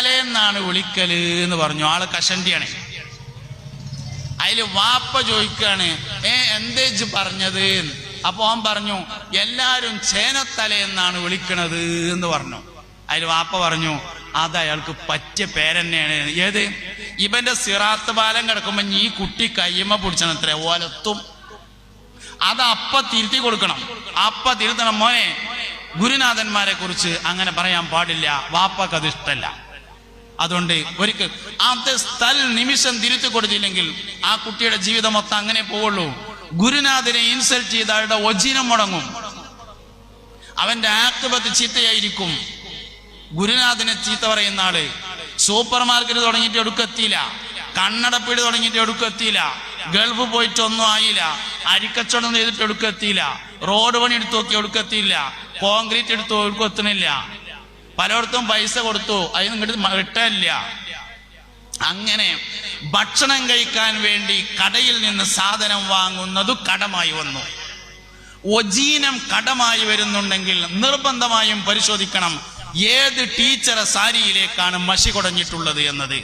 തലേന്നാണ് വിളിക്കൽ എന്ന് പറഞ്ഞു. ആൾ കഷണ്ടിയാണ് അതിൽ വാപ്പ ചോദിക്കാണ് ഏ എന്തേജ് പറഞ്ഞത്. അപ്പൊ അവൻ പറഞ്ഞു എല്ലാരും ചേനത്തല എന്നാണ് വിളിക്കണത് എന്ന് പറഞ്ഞു. അതിൽ വാപ്പ പറഞ്ഞു അത് അയാൾക്ക് പറ്റിയ പേരെന്നെയാണ്. ഏത്? ഇവന്റെ സിറാത്ത് പാലം കിടക്കുമ്പോ ഈ കുട്ടി കയ്യമ്മ പിടിച്ചണത്രേ ഓലത്തും. അത് അപ്പ തിരുത്തി കൊടുക്കണം. അപ്പ തിരുത്തണം. മോനെ ഗുരുനാഥന്മാരെ കുറിച്ച് അങ്ങനെ പറയാൻ പാടില്ല. വാപ്പക്ക് അത് ഇഷ്ടല്ല അതുകൊണ്ട് ഒരിക്കൽ അത് സ്ഥൽ നിമിഷം തിരുത്തി കൊടുത്തില്ലെങ്കിൽ ആ കുട്ടിയുടെ ജീവിതം മൊത്തം അങ്ങനെ പോവുള്ളൂ. ഗുരുനാഥനെ ഇൻസൾട്ട് ചെയ്ത അയാളുടെ ഒജിനം മുടങ്ങും. അവന്റെ ആക്തിപത്ത് ചീത്തയായിരിക്കും. ഗുരുനാഥനെ ചീത്ത പറയുന്ന ആൾ സൂപ്പർ മാർക്കറ്റ് തുടങ്ങിയിട്ട് എടുക്കെത്തിയില്ല കണ്ണടപ്പീട് തുടങ്ങിയിട്ട് എടുക്കെത്തിയില്ല ഗൾഫ് പോയിട്ടൊന്നും ആയില്ല. അരിക്കച്ചവടം ചെയ്തിട്ട് എടുക്കെത്തിയില്ല റോഡ് പണി എടുത്തു നോക്കി എടുക്കെത്തിയില്ല കോൺക്രീറ്റ് എടുത്തു എടുക്കെത്തണില്ല പലയിടത്തും പൈസ കൊടുത്തു. അതിന് ഇങ്ങോട്ട് കിട്ടാനില്ല അങ്ങനെ ഭക്ഷണം കഴിക്കാൻ വേണ്ടി കടയിൽ നിന്ന് സാധനം വാങ്ങുന്നത് കടമായി വന്നു. ഒജീനം കടമായി വരുന്നുണ്ടെങ്കിൽ നിർബന്ധമായും പരിശോധിക്കണം. ഏത് ടീച്ചറെ സാരിയിലേക്കാണ് മഷി കുടഞ്ഞിട്ടുള്ളത് എന്നത്?